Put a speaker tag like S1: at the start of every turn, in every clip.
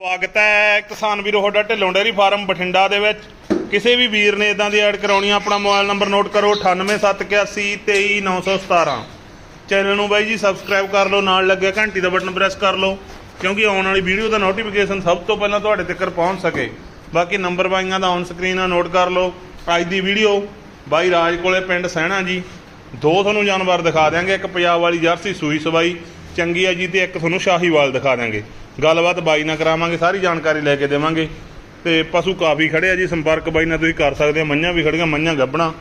S1: ਸਵਾਗਤ ਹੈ ਕਿਸਾਨ ਵੀਰੋ, ਤੁਹਾਡਾ ਢਿੱਲੋਂ ਡੇਅਰੀ ਫਾਰਮ ਬਠਿੰਡਾ ਦੇ ਵਿੱਚ। ਕਿਸੇ ਵੀ ਵੀਰ ਨੇ ਇਦਾਂ ਦੀ ਐਡ ਕਰਾਉਣੀ ਆ, ਆਪਣਾ ਮੋਬਾਈਲ ਨੰਬਰ ਨੋਟ ਕਰੋ 9871823917 ਚੈਨਲ ਨੂੰ ਬਾਈ ਜੀ, ਸਬਸਕ੍ਰਾਈਬ ਕਰ ਲਓ, ਨਾਲ ਲੱਗਿਆ ਘੰਟੀ ਦਾ ਬਟਨ ਪ੍ਰੈਸ ਕਰ ਲਓ, ਕਿਉਂਕਿ ਆਉਣ ਵਾਲੀ ਵੀਡੀਓ ਦਾ ਨੋਟੀਫਿਕੇਸ਼ਨ ਸਭ ਤੋਂ ਪਹਿਲਾਂ ਤੁਹਾਡੇ ਤੱਕ ਪਹੁੰਚ ਸਕੇ। ਬਾਕੀ ਨੰਬਰ ਬਾਈਆਂ ਦਾ ਔਨ ਸਕਰੀਨ ਆ ਨੋਟ ਕਰ ਲਓ। ਅੱਜ ਦੀ ਵੀਡੀਓ ਬਾਈ ਰਾਜ ਕੋਲੇ, ਪਿੰਡ ਸਹਿਣਾ ਜੀ। ਦੋ ਤੁਹਾਨੂੰ ਜਾਨਵਰ ਦਿਖਾ ਦਿਆਂਗੇ, ਇੱਕ ਪੰਜਾਬ ਵਾਲੀ ਜਰਸੀ ਸੂਈ ਸਵਾਈ ਚੰਗੀ ਆ ਜੀ ਤੇ ਇੱਕ ਤੁਹਾਨੂੰ ਸ਼ਾਹੀਵਾਲ ਦਿਖਾ ਦਿਆਂਗੇ। ਗੱਲਬਾਤ ਬਾਈ ਨਾਲ ਕਰਾਵਾਂਗੇ ਸਾਰੀ ਜਾਣਕਾਰੀ ਲੈ ਕੇ ਦੇਵਾਂਗੇ। ਤੇ ਪਸ਼ੂ ਕਾਫੀ ਖੜੇ ਆ ਜੀ ਸੰਪਰਕ ਬਾਈ ਨਾਲ ਤੁਸੀਂ ਕਰ ਸਕਦੇ ਆ ਮੱਝਾਂ ਵੀ ਖੜੀਆਂ ਮੱਝਾਂ ਗੱਬਣਾ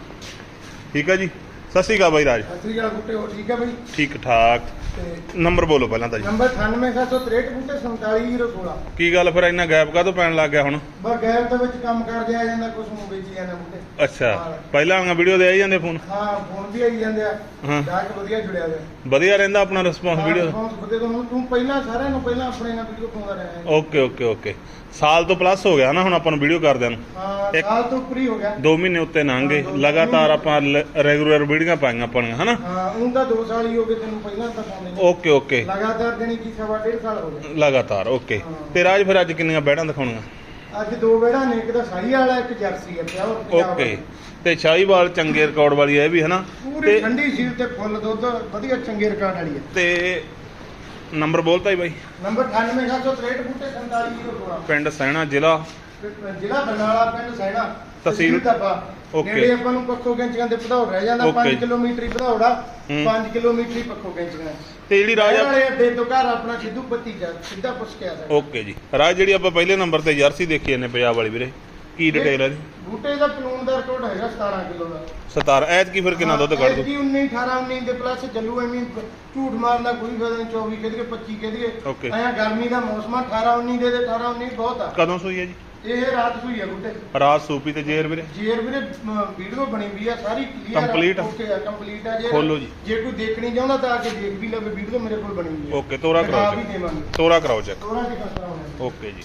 S1: ਠੀਕ ਆ ਜੀ? ਸਤਿ ਸ਼੍ਰੀ ਅਕਾਲ ਬਾਈ ਰਾਜ।
S2: ਸਤਿ ਸ੍ਰੀ ਅਕਾਲ ਬੁੱਟੇ ਹੋ ਠੀਕ ਹੈ ਬਈ?
S1: ਠੀਕ ਠਾਕ। ਨੰਬਰ ਬੋਲੋ ਪਹਿਲਾਂ ਤਾਂ ਜੀ।
S2: ਨੰਬਰ 98763 ਬੁੱਟੇ 47016
S1: ਕੀ ਗੱਲ ਫਿਰ ਇੰਨਾ ਗੈਪ ਕਾਹਤੋਂ ਪੈਣ ਲੱਗ ਗਿਆ ਹੁਣ?
S2: ਬਸ ਗੈਰ ਦੇ ਵਿੱਚ ਕੰਮ ਕਰ ਜਾਇਆ ਜਾਂਦਾ ਕੁਝ ਨੂੰ ਵੇਚੀ ਜਾਂਦਾ ਬੁੱਟੇ।
S1: ਅੱਛਾ ਪਹਿਲਾਂ ਵਾਂਗਾ ਵੀਡੀਓ ਦੇ ਆਈ ਜਾਂਦੇ ਫੋਨ?
S2: ਹਾਂ ਫੋਨ ਵੀ ਆਈ ਜਾਂਦੇ ਆ।
S1: ਹਾਂ।
S2: ਗਾਹਕ ਵਧੀਆ ਜੁੜਿਆ ਹੋਇਆ।
S1: ਵਧੀਆ ਰਹਿੰਦਾ ਆਪਣਾ ਰਿਸਪੌਂਸ ਵੀਡੀਓ?
S2: ਰਿਸਪੌਂਸ ਵਧੀਆ ਤੋਂ ਤੂੰ ਪਹਿਲਾਂ ਸਾਰਿਆਂ ਨੂੰ ਪਹਿਲਾਂ ਆਪਣੇ ਨਾਲ ਵੀਡੀਓ ਪਾਉਂਦਾ ਰਿਹਾ। ਹੈ
S1: ਓਕੇ ਓਕੇ ਓਕੇ ਸਾਲ ਤੋਂ ਪਲੱਸ ਹੋ ਗਿਆ ਨਾ ਹੁਣ ਆਪਾਂ ਨੂੰ ਵੀਡੀਓ ਕਰਦਿਆਂ ਨੂੰ।
S2: ਹਾਂ
S1: ਇੱਕ-
S2: ਸਾਲ ਤੋਂ ਉੱਪਰ ਹੀ ਹੋ ਗਿਆ।
S1: 2 ਮਹੀਨੇ ਉੱਤੇ ਲੰਘ ਗਏ। ਲਗਾਤਾਰ ਆਪਾਂ ਰੈਗੂਲਰ ਵੀਡੀਓ ਪਾਈਆਂ ਆਪਣੀਆਂ ਹਨਾ?
S2: ਹਾਂ ਉਹ ਤਾਂ 2 ਸਾਲ ਹੀ ਹੋ ਗਏ ਤੈਨੂੰ ਪਹਿਲਾਂ ਤਾਂ ਨੇ
S1: ਓਕੇ ਓਕੇ
S2: ਲਗਾਤਾਰ ਦੇਣੀ ਕੀ ਸਵਾ ਡੇਢ ਸਾਲ ਹੋ ਗਏ।
S1: ਲਗਾਤਾਰ ਓਕੇ
S2: ਹਾਂ।
S1: ਤੇ ਰਾਜ ਫਿਰ ਅੱਜ ਕਿੰਨੀਆਂ ਬੈੜਾਂ ਦਿਖਾਉਣੀਆਂ?
S2: ਅੱਜ ਦੋ ਵੇੜਾ ਨੇ ਇੱਕ ਤਾਂ ਸਾਈ ਵਾਲਾ ਇੱਕ ਜਰਸੀ ਹੈ ਪਿਆ
S1: ਓਕੇ ਤੇ ਸ਼ਾਹੀਵਾਲ ਚੰਗੇ ਰਿਕਾਰਡ ਵਾਲੀ ਹੈ ਇਹ ਵੀ ਹਨਾ?
S2: ਪੂਰੀ
S1: ਤੇ
S2: ਠੰਡੀ ਸੀਲ ਤੇ ਫੁੱਲ ਦੁੱਧ ਵਧੀਆ ਚੰਗੇ ਰਿਕਾਰਡ ਵਾਲੀ ਹੈ
S1: ਤੇ ਨੰਬਰ ਬੋਲਤਾ ਹੀ ਬਾਈ?
S2: ਨੰਬਰ 98763 ਬੂਟੇ 47016
S1: ਪਿੰਡ ਸੈਣਾ ਜ਼ਿਲ੍ਹਾ।
S2: ਜ਼ਿਲ੍ਹਾ ਬਰਨਾਲਾ ਪਿੰਡ ਸੈਣਾ।
S1: ਤਹਿਸੀਲ
S2: ਤਪਾ
S1: ਓਕੇ।
S2: ਨੇੜੇ ਆਪਾਂ ਨੂੰ ਪੱਖੋ ਕੈਂਚੀਆਂ ਦੇ ਭਦੌੜ ਰਹਿ ਜਾਂਦਾ
S1: ਓਕੇ।
S2: 5 ਕਿਲੋਮੀਟਰ ਹੀ ਭਦੌੜਾ
S1: ਹੂੰ।
S2: 5 ਕਿਲੋਮੀਟਰ ਹੀ ਪੱਖੋ ਕੈਂਚੀਆਂ।
S1: ਤੇ ਜਿਹੜੀ ਰਾਜ
S2: ਵਾਲੇ ਅੱਡੇ ਤੋਂ ਘਰ ਆਪਣਾ ਸਿੱਧੂ ਬੱਤੀ ਜਾ ਸਿੱਧਾ ਪੁੱਛ ਕੇ ਆ ਸਕਦਾ
S1: ਓਕੇ ਜੀ। ਰਾਜ ਜਿਹੜੀ ਆਪਾਂ ਪਹਿਲੇ ਨੰਬਰ ਤੇ ਜਰਸੀ ਦੇਖੀ ਇਹਨੇ ਪੰਜਾਬ ਵਾਲੀ ਵੀਰੇ ਕੀ ਡਿਟੇਲ ਹੈ ਜੀ
S2: ਬੂਟੇ ਦਾ ਪਲੂਨ ਦਾ ਰਿਕਾਰਡ ਹੈਗਾ 17 ਕਿਲੋ ਦਾ।
S1: 17 ਐਤ ਕੀ ਫਿਰ ਕਿੰਨਾ ਦੁੱਧ ਕੱਢ ਦੂ
S2: ਐਤਕੀ 19 18 19 ਦੇ ਪਲੱਸ ਚੱਲੂ ਐਵੇਂ ਝੂਠ ਮਾਰਨ ਦਾ ਕੋਈ ਫਾਇਦਾ ਨਹੀਂ 24 ਕਹਦੇ 25 ਕਹਦੇ
S1: ਓਕੇ।
S2: ਆਇਆ ਗਰਮੀ ਦਾ ਮੌਸਮ ਆ 18 19 ਦੇ ਦੇ 18 19 ਬਹੁਤ ਆ।
S1: ਕਦੋਂ ਸੂਈ ਹੈ ਜੀ?
S2: ਇਹ ਰਾਤ ਸੂਈ ਆ ਬੂਟੇ
S1: ਰਾਤ ਸੂਪੀ ਤੇ ਜੇਰ ਵੀਰੇ?
S2: ਜੇਰ ਵੀਰੇ ਵੀਡੀਓ ਬਣੀ ਵੀ ਆ ਸਾਰੀ ਕਲੀਅਰ
S1: ਆ?
S2: ਓਕੇ ਆ। ਕੰਪਲੀਟ ਆ ਜੇ
S1: ਖੋਲੋ ਜੀ।
S2: ਜੇ ਕੋਈ ਦੇਖਣੀ ਚਾਹੁੰਦਾ ਤਾਂ ਆ ਕੇ ਦੇਖ ਵੀ ਲਵੇ ਵੀਡੀਓ ਮੇਰੇ ਕੋਲ ਬਣੀ ਹੋਈ ਆ।
S1: ਓਕੇ ਤੋਰਾ ਕਰਾਓ ਚੈੱਕ ਤੋਰਾ ਕਰਾਓ ਚੈੱਕ
S2: ਤੋਰਾ ਫਸਰਾ ਹੋਣਾ
S1: ਓਕੇ ਜੀ।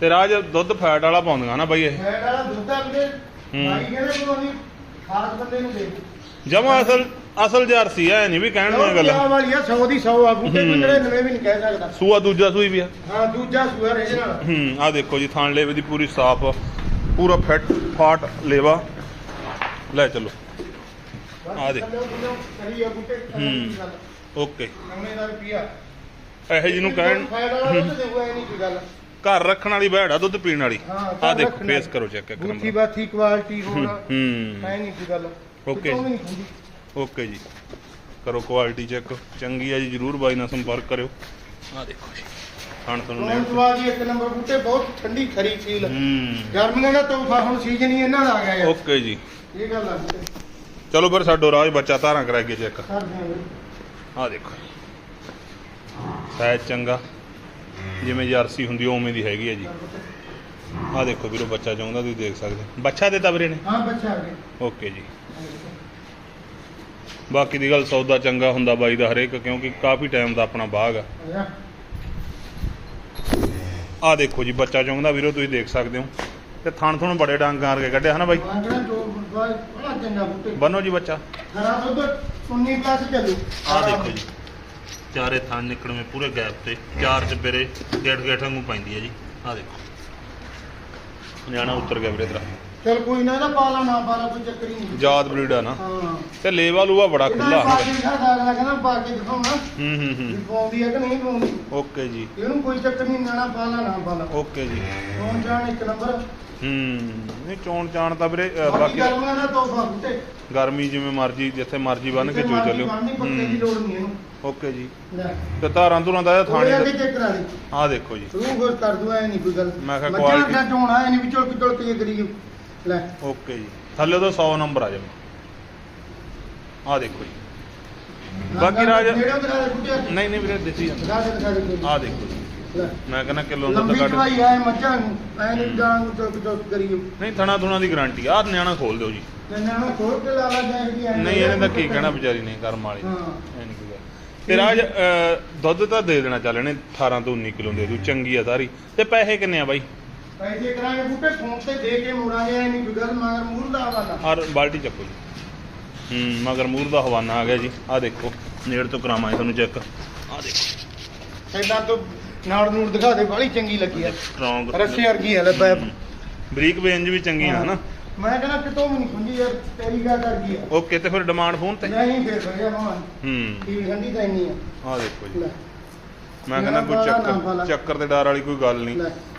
S1: ਤੇ ਰਾਜ ਦੁੱਧ ਫੈਟ ਵਾਲਾ ਪਾਉਂਦੀਆਂ ਨਾ ਬਾਈ ਇਹ?
S2: ਫੈਟ ਵਾਲਾ ਦੁੱਧ ਆ ਵੀਰੇ।
S1: ਹੂੰ।
S2: ਭਾਈ ਕਹਿੰਦੇ ਕੋਈ ਖਾਸ ਬੰਦੇ ਨੂੰ ਦੇ
S1: ਜਮਾ ਅਸਲ ਅਸਲ ਜਰਸੀ ਐ ਨਹੀਂ ਵੀ ਕਹਿਣ ਦੀਆਂ ਗੱਲਾਂ
S2: ਗੱਲਾਂ। ਵਾਲੀ ਆ 100 ਦੀ 100 ਆ ਬੂਟੇ। ਕੋਈ ਜਿਹੜੇ ਨਵੇਂ ਵੀ ਨਹੀਂ ਕਹਿ ਸਕਦਾ।
S1: ਸੂਆ ਦੂਜਾ ਸੂਈ ਵੀ ਆ।
S2: ਹਾਂ ਦੂਜਾ ਸੂਆ ਇਹਦੇ ਨਾਲ
S1: ਹੂੰ ਆ ਦੇਖੋ ਜੀ ਥਾਣ ਲੇਵੇ ਦੀ ਪੂਰੀ ਸਾਫ਼ ਪੂਰਾ ਫਿੱਟ ਫਾਟ ਲੇਵਾ। ਲੈ ਚਲੋ। ਆ ਦੇ।
S2: ਆ
S1: ਹੂੰ। ਓਕੇ।
S2: ਨਵੇਂ ਦਾ ਰੁਪਿਆ
S1: ਇਹੋ ਜਿਹਨੂੰ ਕਹਿਣ
S2: ਇਹ
S1: ਘਰ ਰੱਖਣ ਵਾਲੀ ਬੈੜ ਆ ਦੁੱਧ ਪੀਣ ਵਾਲੀ। ਆ ਦੇਖੋ ਫੇਸ। ਕਰੋ ਚੈੱਕ
S2: ਬੂਥੀ
S1: ਨੰਬਰ।
S2: ਬਾਥੀ ਕੁਆਲਿਟੀ ਹੋਣਾ
S1: ਹੂੰ
S2: ਐ ਨਹੀਂ ਕੋਈ ਗੱਲ।
S1: ਓਕੇ ਓਕੇ ਜੀ। ਕਰੋ ਕੁਆਲਿਟੀ ਚੈੱਕ ਚੰਗੀ ਆ ਜੀ ਜਰੂਰ ਬਾਈ ਨਾਲ ਸੰਪਰਕ ਕਰਿਓ। ਆ ਦੇਖੋ ਜੀ। ਹਣ ਤੁਹਾਨੂੰ ਨੇਮ
S2: ਸਵਾਦ ਜੀ ਇੱਕ ਨੰਬਰ ਬੂਟੇ ਬਹੁਤ ਠੰਡੀ ਖਰੀ ਫੀਲ ਗਰਮੀਆਂ ਦਾ ਤੋਹਫਾ ਹੁਣ ਸੀਜ਼ਨ ਹੀ ਇਹਨਾਂ ਦਾ ਆ ਗਿਆ
S1: ਓਕੇ ਜੀ।
S2: ਇਹ ਗੱਲ ਆ
S1: ਚਲੋ ਫਿਰ ਸਾਡੋ ਰਾਜ ਬੱਚਾ ਧਾਰਾਂ ਕਰਾ ਕੇ ਚੈੱਕ ਆ ਦੇਖੋ ਸਾਇਜ਼ ਚੰਗਾ। ਜਿਵੇਂ ਜਰਸੀ ਹੁੰਦੀ ਉਵੇਂ ਦੀ ਹੈਗੀ ਹੈ ਜੀ। ਆ ਦੇਖੋ ਵੀਰੋ ਬੱਚਾ ਚਾਹੁੰਦਾ ਤੁਸੀਂ ਦੇਖ ਸਕਦੇ ਬੱਚਾ ਦੇ ਵੀਰੇ ਨੇ?
S2: ਹਾਂ ਬੱਚਾ ਆ ਗਿਆ।
S1: ਓਕੇ ਜੀ। ਬਾਕੀ ਦੀ ਗੱਲ ਸੌਦਾ ਚੰਗਾ ਹੁੰਦਾ ਬਾਈ ਦਾ ਹਰੇਕ ਕਿਉਂਕਿ ਕਾਫੀ ਟਾਈਮ ਦਾ ਆਪਣਾ ਬਾਗ ਆ।
S2: ਆ
S1: ਦੇਖੋ ਜੀ ਬੱਚਾ ਚਾਹੁੰਦਾ ਵੀਰੋ ਤੁਸੀਂ ਦੇਖ ਸਕਦੇ ਹੋ। ਤੇ ਥਣ ਥਣ ਬੜੇ ਡੰਗ ਕਰਕੇ ਕੱਢਿਆ ਹਨਾ ਬਾਈ?
S2: ਚੰਗਾ
S1: ਬੰਨੋ ਜੀ ਬੱਚਾ।
S2: ਖਰਾ ਦੁੱਧ 19 ਪਲੱਸ ਚੱਲੂ।
S1: ਆ ਦੇਖੋ ਜੀ ਚਾਰੇ ਥਣ ਨਿਕਲਵੇਂ ਪੂਰੇ ਗੈਪ ਤੇ ਚਾਰ ਚਪੇਰੇ ਗੇਟ ਗੇਟ ਵਾਂਗੂ ਪੈਂਦੀ ਹੈ ਜੀ। ਆ ਦੇਖੋ। ਨਿਆਣਾ ਉੱਤਰ ਗਿਆ ਵੀਰੇ ਤੇਰਾ
S2: ਚਲ ਕੋਈ ਨਾ ਇਹਦਾ ਪਾਲਾ ਨਾ ਪਾਲਾ ਕੋਈ ਚੱਕਰ ਹੀ ਨਹੀਂ
S1: ਜਾਦ ਬਰੀਡ ਆ ਨਾ।
S2: ਹਾਂ।
S1: ਤੇ ਲੇਵਾ ਲੂਆ ਬੜਾ ਖੁੱਲਾ
S2: ਪਾ ਕੇ ਦਿਖਾ ਅਗਲਾ ਕਹਿੰਦਾ ਪਾ ਕੇ ਦਿਖਾਉਣਾ
S1: ਹੂੰ ਹੂੰ ਹੂੰ।
S2: ਪਾਉਂਦੀ ਹੈ ਕਿ ਨਹੀਂ ਪਾਉਂਦੀ।
S1: ਓਕੇ ਜੀ।
S2: ਇਹਨੂੰ ਕੋਈ ਚੱਕਰ ਨਹੀਂ ਨਾਣਾ ਪਾਲਾ ਨਾ ਪਾਲਾ
S1: ਓਕੇ ਜੀ।
S2: ਕੌਣ ਜਾਣ ਇੱਕ ਨੰਬਰ।
S1: ਹੂੰ ਨਹੀਂ ਚੋਣ ਚਾਣ ਤਾਂ ਵੀਰੇ
S2: ਬਾਕੀ ਗਰਮੀਆਂ ਦਾ ਤੋਹਫਾ ਬੂਟੇ
S1: ਗਰਮੀ ਜਿਵੇਂ ਮਰਜ਼ੀ ਜਿੱਥੇ ਮਰਜ਼ੀ ਬੰਨ ਕੇ ਚੋ ਚੱਲਿਓ।
S2: ਬੰਨ੍ਹਣੀ, ਪੱਕੇ ਦੀ
S1: ਹੂੰ।
S2: ਲੋੜ ਨਹੀਂ ਇਹਨੂੰ।
S1: ਓਕੇ ਜੀ। ਤੇ ਧਾਰਾਂ ਧੁਰਾਂ ਦਾ
S2: ਥਾਣੇ
S1: ਆ ਦੇਖੋ ਜੀ।
S2: ਤੂੰ ਕੁਝ ਕਰ ਦੂ ਐ ਨਹੀਂ ਕੋਈ ਗੱਲ।
S1: ਮੈਂ ਕਿਹਾ
S2: ਮੱਝਾਂ
S1: quality-
S2: ਦਾ ਢੋਣਾ ਐ ਨਹੀਂ ਵੀ ਚੁਲਕ ਚੁਲਕ ਜੇ ਕਰੀ ਲੈ।
S1: ਓਕੇ ਜੀ। ਥੱਲੇ ਤੋਂ 100 ਨੰਬਰ ਆ ਜਾਵੇ। ਆ ਦੇਖੋ ਜੀ। ਬਾਕੀ ਰਾਜ
S2: ਦਿਖਾ ਦੇ
S1: ਨਹੀਂ ਨਹੀਂ ਵੀਰੇ ਦਿੱਤੀ ਜਾਂਦੀ
S2: ਦਿਖਾ ਦੇ ਦਿਖਾ ਦੇ ਕੋਈ।
S1: ਆ ਦੇਖੋ ਜੀ।
S2: ਲੈ।
S1: ਮੈਂ ਕਹਿੰਦਾ ਕਿਲੋ ਦੁੱਧ
S2: ਲੰਬੀ
S1: ਕੱਢ
S2: ਚਵਾਈ ਐ ਮੱਝਾਂ ਨੂੰ। ਐ ਨਹੀਂ ਜਾਣ ਨੂੰ ਚੁਲਕ ਚੁਲਕ ਕਰੀਓ
S1: ਨਹੀਂ ਥਣਾ ਥੁਣਾ ਦੀ ਗਾਰੰਟੀ ਆ। ਨਿਆਣਾ ਖੋਲ ਦਿਓ ਜੀ।
S2: ਤੇ ਨਾਲੋਂ ਖੋਲ ਕੇ ਲਾ ਲਾ ਜਾਏਗੀ ਐ
S1: ਨਹੀਂ ਇਹਨੇ ਤਾਂ ਕੀ ਕਹਿਣਾ ਵਿਚਾਰੀ ਨੇ ਕਰਮ ਵਾਲੀ
S2: ਹਾਂ।
S1: ਐ ਨਹੀਂ ਕੋਈ ਗੱਲ। ਤੇ ਰਾਜ ਦੁੱਧ ਤਾਂ ਦੇ ਦੇਣਾ ਚੱਲ ਇਹਨੇ 18 ਤੋਂ 19 ਕਿਲੋ ਦੇ ਦੂ। ਚੰਗੀ ਆ ਸਾਰੀ। ਤੇ ਪੈਸੇ ਕਿੰਨੇ ਆ ਬਾਈ?
S2: ਪੈਸੇ ਕਰਾਂਗੇ ਬੂਟੇ ਫੋਨ ਤੇ ਦੇ ਕੇ ਮੁੜਾਂਗੇ ਐ ਨਹੀਂ ਗੱਲ ਮਗਰ ਮੂਰ ਦਾ ਆਵਾਲਾ
S1: ਹਰ ਬਾਲਟੀ ਚੱਕੋ ਜੀ। ਹੂੰ ਮਗਰ ਮੂਰ ਦਾ ਹਵਾਨਾ ਆ ਗਿਆ ਜੀ। ਆ ਦੇਖੋ ਨੇੜ ਤੋਂ ਕਰਾਵਾਂਗੇ ਤੁਹਾਨੂੰ ਚੈੱਕ। ਆ ਦੇਖੋ।
S2: ਪਹਿਲਾਂ ਤੋਂ ਨਾੜ ਨੂੜ ਦਿਖਾ ਦੇ ਬਾਹਲੀ ਚੰਗੀ ਲੱਗੀ ਆ।
S1: ਸਟਰੋਂਗ
S2: ਰੱਸੇ ਵਰਗੀ ਆ ਲੈ ਪੈਪ
S1: ਬਰੀਕ ਬੇਂਜ ਵੀ ਚੰਗੀਆਂ ਹਨਾ?
S2: ਮੈਂ ਕਹਿੰਦਾ ਕਿਤੋਂ ਵੀ ਨਹੀਂ ਖੁੰਝੀ ਯਾਰ ਤੇਰੀ ਗੱਲ ਕਰ ਗਈ ਆ।
S1: ਓਕੇ ਤੇ ਫਿਰ ਡਿਮਾਂਡ ਫੋਨ ਤੇ?
S2: ਨਹੀਂ ਫੇਰ ਭਈਆ ਮਾਂ
S1: ਹੂੰ।
S2: ਕੀ ਠੰਡੀ ਤਾਂ ਇੰਨੀ ਆ।
S1: ਆ ਦੇਖੋ ਜੀ। ਮੈਂ ਕਹਿੰਦਾ ਕੋਈ ਚੱਕਰ। ਚੱਕਰ ਤੇ ਡਰ ਵਾਲੀ ਕੋਈ ਗੱਲ ਨਹੀਂ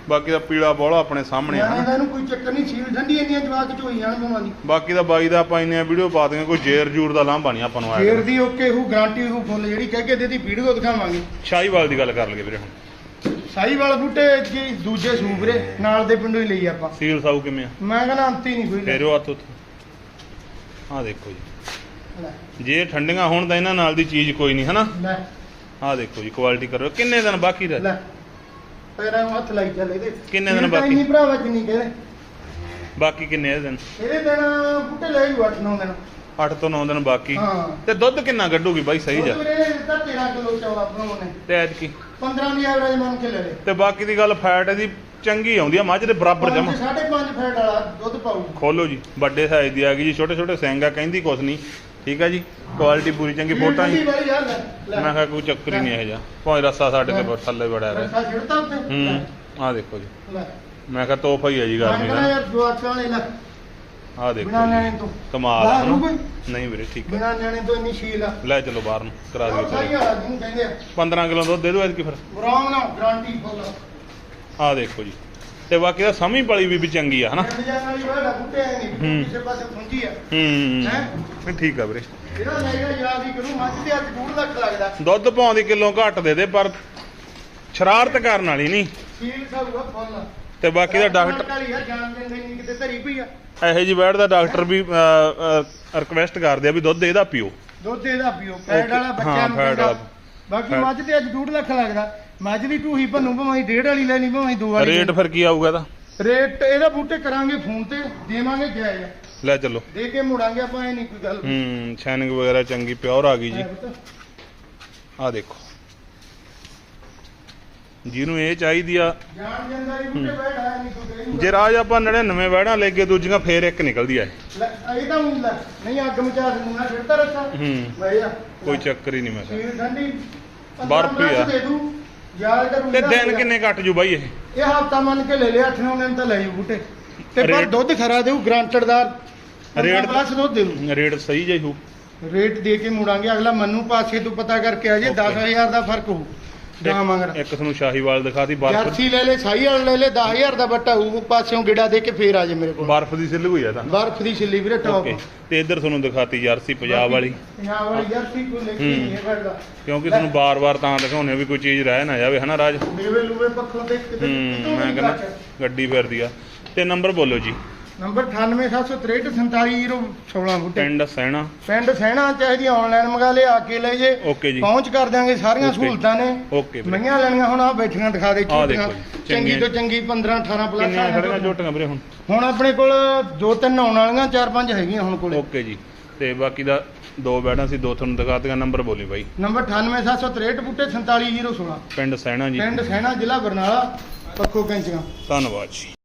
S1: ਬਾਕੀ ਦਾ ਪੀਲਾ ਬੋਲਾ ਆਪਣੇ ਸਾਹਮਣੇ ਆ
S2: ਦਾ ਇਹਨੂੰ ਕੋਈ ਚੱਕਰ ਨਹੀਂ ਸੀਲ ਠੰਡੀ ਇੰਨੀਆਂ ਜਵਾਕ ਚ ਹੋਈ ਜਾਣ ਦੀ।
S1: ਬਾਕੀ ਦਾ ਬਾਈ ਦਾ ਆਪਾਂ ਇੰਨੀਆਂ ਵੀਡੀਓ ਪਾ ਦਿਆਂਗੇ ਕੋਈ ਜੇਰ ਜੂਰ ਦਾ ਲਾਂਭਾ ਨਹੀਂ ਆਪਾਂ ਨੂੰ
S2: ਫੇਰ
S1: ਆਇਆ
S2: ਦੀ ਓਕੇ ਹੂ ਗਾਰੰਟੀ ਹੂ ਫੁੱਲ ਜਿਹੜੀ ਕਹਿ ਕੇ ਦੇਦੀ ਵੀਡੀਓ ਦਿਖਾਵਾਂਗੇ।
S1: ਸ਼ਾਹੀਵਾਲ ਦੀ ਗੱਲ ਕਰ ਲਈਏ ਵੀਰੇ ਹੁਣ।
S2: ਸਾਈ ਵਾਲਾ ਬੂਟੇ ਜੀ ਦੂਜੇ ਸੂਬਰੇ ਨਾਲ ਦੇ ਪਿੰਡੋਂ ਹੀ ਲਈ ਆਪਾਂ।
S1: ਸੀਲ ਸਾਊ ਕਿਵੇਂ ਆ?
S2: ਮੈਂ ਕਹਿੰਦਾ ਅੰਤੀ ਨਹੀਂ ਕੋਈ।
S1: ਫੇਰੋ ਹੱਥ ਉੱਥੇ ਆ ਦੇਖੋ ਜੀ। ਜੇ ਠੰਡੀਆਂ ਹੋਣ ਤਾਂ ਇਹਨਾਂ ਨਾਲ ਦੀ ਚੀਜ਼ ਕੋਈ ਨਹੀਂ ਹਨਾ?
S2: ਲੈ।
S1: ਆ ਦੇਖੋ ਜੀ ਕੁਆਲਿਟੀ ਕਰੋ। ਕਿੰਨੇ ਦਿਨ ਬਾਕੀ ਰਹਿ?
S2: ਲੈ। ਪੈਰਾਂ ਨੂੰ ਹੱਥ ਲਾਈ ਚੱਲ ਇਹਦੇ।
S1: ਕਿੰਨੇ ਦਿਨ ਬਾਕੀ?
S2: ਇੰਨੀ ਭਰਾਵਾ ਜਿੰਨੀ ਕਹਿੰਦੇ
S1: ਬਾਕੀ ਕਿੰਨੇ ਇਹ ਦਿਨ?
S2: ਇਹਦੇ ਦਿਨ ਬੂਟੇ ਲੈ ਜੂ 8-9 ਦਿਨ।
S1: 8 ਤੋਂ 9 ਦਿਨ ਬਾਕੀ।
S2: ਹਾਂ।
S1: ਤੇ ਦੁੱਧ ਕਿੰਨਾ ਕੱਢੂਗੀ ਬਾਈ ਸਹੀ ਜਾ?
S2: ਉਹਦੇ ਵੀਰੇ ਦਿੱਤਾ 13 ਕਿਲੋ ਚੌਲਾ ਬਣਾਉਣੇ
S1: ਤੇ ਐਤਕੀ?
S2: 15 ਦੀ ਐਵਰੇਜ ਮੰਨ ਕੇ ਲੈ ਲੈ।
S1: ਤੇ ਬਾਕੀ ਦੀ ਗੱਲ ਫੈਟ ਇਹਦੀ ਚੰਗੀ ਆਉਂਦੀ ਆ ਮੱਝ ਦੇ ਬਰਾਬਰ ਜਮਾ।
S2: 5.5 ਫੈਟ ਵਾਲਾ ਦੁੱਧ ਪਾਊ
S1: ਖੋਲੋ ਜੀ ਵੱਡੇ ਸਾਈਜ਼ ਦੀ ਆ ਗਈ ਜੀ ਛੋਟੇ ਛੋਟੇ ਸਿੰਘ ਆ ਕਹਿੰਦੀ ਕੁਛ ਨਹੀਂ। ਠੀਕ ਆ ਜੀ? ਕੁਆਲਿਟੀ ਪੂਰੀ ਚੰਗੀ ਫੋਟਾਂ
S2: ਲੈ।
S1: ਮੈਂ ਕਿਹਾ ਕੋਈ ਚੱਕਰ ਹੀ ਨਹੀਂ ਇਹ ਜਾ ਭਾਵੇਂ ਰੱਸਾ ਸਾਡੇ ਤੇ ਥੱਲੇ ਬੜਿਆ ਰਿਹਾ।
S2: ਰਸਾ ਛਿੜਤਾ ਉੱਤੇ
S1: ਹੂੰ ਆ ਦੇਖੋ ਜੀ। ਮੈਂ ਕਿਹਾ ਤੋਹਫਾ ਹੀ ਆ ਜੀ ਗਰਮੀ ਦਾ।
S2: ਯਾਰ ਜਵਾਕਾਂ ਨੇ ਲੈ।
S1: ਆ ਦੇਖੋ
S2: ਬਿਨਾਂ। ਨਿਆਣੇ ਤੋਂ।
S1: ਕਮਾਲ?
S2: ਕੋਈ?
S1: ਨਹੀਂ ਵੀਰੇ ਠੀਕ ਆ।
S2: ਬਿਨਾਂ ਨਿਆਣੇ ਤੋਂ ਇੰਨੀ ਸ਼ੀਲ ਆ।
S1: ਲੈ ਚਲੋ ਬਾਹਰ ਨੂੰ ਕਰਾ ਦਿਓ
S2: ਆ
S1: 15 ਕਿਲੋ ਦੁੱਧ ਦੇ ਦਿਓ ਐਤਕੀ ਫਿਰ।
S2: ਬਰਾਮ ਨਾ ਗਾਰੰਟੀ ਫੁੱਲ
S1: ਆ ਦੇਖੋ ਜੀ। ਤੇ ਬਾਕੀ ਦਾ ਸਮੀ ਪਲੀ ਵੀ ਵੀ ਚੰਗੀ ਆ ਹਨਾ?
S2: ਪਿੰਡ ਵਾਲੀ ਵਾਲਾ ਹੈ।
S1: ਠੀਕ ਆ ਵੀਰੇ।
S2: ਇਹਦਾ ਲੈਗਾ ਯਾਦ ਹੀ ਕਰੂੰ ਮੱਝ ਤੇ ਅੱਜ 2 ਲੱਖ ਲੱਗਦਾ।
S1: ਦੁੱਧ ਪਾਉਣ ਦੀ ਕਿਲੋ ਘੱਟ ਦੇ ਦੇ ਪਰ ਸ਼ਰਾਰਤ ਕਰਨ ਵਾਲੀ ਨਹੀਂ। ਤੇ ਬਾਕੀ ਦਾ ਡਾਕਟਰ
S2: ਵਾਲੀ
S1: ਇਹੋ ਜੀ ਬੈਡ ਦਾ ਡਾਕਟਰ ਵੀ ਰਿਕਵੈਸਟ ਕਰਦੇ ਆ ਵੀ ਦੁੱਧ ਇਹਦਾ ਪੀਓ।
S2: ਦੁੱਧ ਇਹਦਾ ਪੀਓ ਫੈਟ ਵਾਲਾ ਬੱਚਿਆਂ ਨੂੰ
S1: ਵਾਲਾ।
S2: ਬਾਕੀ। ਮੱਝ ਤੇ ਅੱਜ 2 ਲੱਖ ਲੱਗਦਾ। ਦੀ ਢੂਹੀ ਭੰਨੂ ਭਾਵੇਂ ਡੇਢ ਵਾਲੀ ਲੈਣੀ ਭਾਵੇਂ ਦੋ ਵਾਲੀ
S1: ਰੇਟ ਫਿਰ ਕੀ ਆਊਗਾ ਇਹਦਾ?
S2: ਰੇਟ ਇਹਦਾ ਬੂਟੇ ਕਰਾਂਗੇ ਫੋਨ ਤੇ ਦੇਵਾਂਗੇ ਜਾਇਜ਼।
S1: ਲੈ ਚੱਲੋ।
S2: ਦੇ ਕੇ ਮੁੜਾਂਗੇ ਆਪਾਂ ਇਹ ਨਹੀਂ ਕੋਈ ਗੱਲ।
S1: ਹੂੰ ਸ਼ਾਈਨਿੰਗ ਵਗੈਰਾ ਚੰਗੀ ਪਿਓਰ ਆ ਗਈ ਜੀ। ਆ ਦੇਖੋ। ਜਿਹਨੂੰ ਇਹ ਚਾਹੀਦੀ ਆ
S2: ਜਾਣ ਜਾਂਦਾ ਇਹ ਬੂਟੇ ਬੈਠ ਆਇਆ ਨਹੀਂ ਕੋਈ ਕਹੀ
S1: ਜੇ ਰਾਜ ਆਪਾਂ 99 ਵੈੜਾਂ ਲੈ ਕੇ ਦੂਜੀਆਂ ਫੇਰ ਇੱਕ ਨਿਕਲਦੀ ਆ ਇਹ।
S2: ਤਾਂ ਨਹੀਂ ਅੱਗ ਮਚਾ ਰੱਸਾ
S1: ਹੂੰ। ਕੋਈ ਚੱਕਰ ਹੀ ਨਹੀਂ ਮੈਂ
S2: ਠੰਡੀ।
S1: ਬਰਫ਼ ਆ।
S2: ਦੇ ਦੂ।
S1: ਤੇ ਦਿਨ ਕਿੰਨੇ ਕੱਟ ਜੂ ਬਾਈ ਇਹ?
S2: ਇਹ ਹਫਤਾ ਮੰਨ ਕੇ ਲੈ ਲਿਆ 8 ਦਿਨ ਤਾਂ ਲੈ ਜੂ ਬੂਟੇ। ਤੇ ਪਰ
S1: ਰੇਟ-
S2: ਦੁੱਧ ਖਰਾ ਦੇਊ ਗਰੰਟਡ ਦਾ
S1: ਰੇਟ-
S2: ਪਲੱਸ ਦੁੱਧ ਦੇਊ।
S1: ਰੇਟ ਸਹੀ ਜਿਹਾ ਹੀ
S2: ਰੇਟ ਦੇ ਕੇ ਮੁੜਾਂਗੇ ਅਗਲਾ ਮੰਨੂ ਪਾਸੇ ਤੋਂ ਪਤਾ ਕਰਕੇ ਆ ਜੇ
S1: Okay.
S2: 10000 ਦਾ ਫ਼ਰਕ ਹੋਊ।
S1: ਇੱਕ ਤੁਹਾਨੂੰ ਸ਼ਾਹੀਵਾਲ ਦਿਖਾਤੀ ਬਰਫ਼।
S2: ਜਰਸੀ ਲੈ ਲੈ ਸਾਈ ਵਾਲ ਲੈ ਲੈ 10000 ਦਾ ਬੱਟਾ ਹੋਊ ਪਾਸਿਓਂ ਗਿੜਾ ਦੇ ਕੇ ਫੇਰ ਆ ਜੇ ਮੇਰੇ ਕੋਲ।
S1: ਬਰਫ਼ ਦੀ ਸਿੱਲ ਹੋਈ ਆ ਤਾਂ।
S2: ਬਰਫ ਦੀ ਛਿੱਲੀ ਵੀਰੇ ਟੌਪ
S1: ਓਕੇ ਤੇ ਇੱਧਰ ਤੁਹਾਨੂੰ ਦਿਖਾਤੀ ਜਰਸੀ ਪੰਜਾਬ ਵਾਲੀ।
S2: ਪੰਜਾਬ ਵਾਲੀ ਜਰਸੀ ਕੋਈ ਲਿਖੀ
S1: ਹੂੰ।
S2: ਨਹੀਂ ਹੈ ਫਿਰਦਾ
S1: ਕਿਉਂਕਿ ਤੁਹਾਨੂੰ ਬਾਰ-ਬਾਰ ਤਾਂ ਦਿਖਾਉਂਦੇ ਆ ਵੀ ਕੋਈ ਚੀਜ਼ ਰਹਿ ਨਾ ਜਾਵੇ ਹਨਾ ਰਾਜ?
S2: ਮੇਵੇ ਲੂਵੇ ਪੱਖੋਂ ਤੇ ਕਿਤੇ
S1: ਹੂੰ
S2: ਕਿਤੋਂ
S1: ਮੈਂ ਕਹਿੰਦਾ। ਗੱਡੀ ਫਿਰਦੀ ਆ। ਤੇ ਨੰਬਰ ਬੋਲੋ ਜੀ।
S2: ਨੰਬਰ 9876347016 ਬੁੱਟੇ
S1: ਪਿੰਡ ਸੈਣਾ।
S2: ਪਿੰਡ ਸਹਿਣਾ ਚਾਹੀਦੀ ਆਨਲਾਈਨ ਮੰਗਾ ਲਿਆ ਆ ਕੇ ਲੈ ਜੇ।
S1: ਓਕੇ ਜੀ।
S2: ਪਹੁੰਚ ਕਰ ਦਿਆਂਗੇ ਸਾਰੀਆਂ. ਸਹੂਲਤਾਂ ਨੇ।
S1: ਓਕੇ ਵੀਰੇ।
S2: ਮਈਆਂ ਲੈਣੀਆਂ ਹੁਣ ਆ ਬੈਠੀਆਂ ਦਿਖਾ ਦੇ
S1: ਆਹ
S2: ਝੋਟੀਆਂ
S1: ਦੇਖੋ ਜੀ,
S2: ਚੰਗੀ। ਤੋਂ ਚੰਗੀ 15 18 ਪਲੱਸ
S1: ਕਿੰਨੀਆਂ ਖੜੀਆਂ ਝੋਟੀਆਂ ਵੀਰੇ ਹੁਣ?
S2: ਹੁਣ ਆਪਣੇ ਕੋਲ ਦੋ ਤਿੰਨ ਆਉਣ ਵਾਲੀਆਂ ਚਾਰ ਪੰਜ ਹੈਗੀਆਂ ਹੁਣ ਕੋਲੇ।
S1: ਓਕੇ ਜੀ। ਤੇ ਬਾਕੀ ਦਾ ਦੋ ਬੈਡਾਂ ਸੀ ਦੋ ਤੁਹਾਨੂੰ ਦਿਖਾਤੀਆਂ ਨੰਬਰ ਬੋਲੀ ਬਾਈ।
S2: ਨੰਬਰ 9876 ਬੁੱਟੇ 47016
S1: ਪਿੰਡ ਸੈਣਾ ਜੀ।
S2: ਪਿੰਡ ਸਹਿਣਾ ਜ਼ਿਲ੍ਹਾ ਬਰਨਾਲਾ ਪੱਖੋ ਕੈਂਚੀਆਂ।
S1: ਧੰਨਵਾਦ ਜੀ।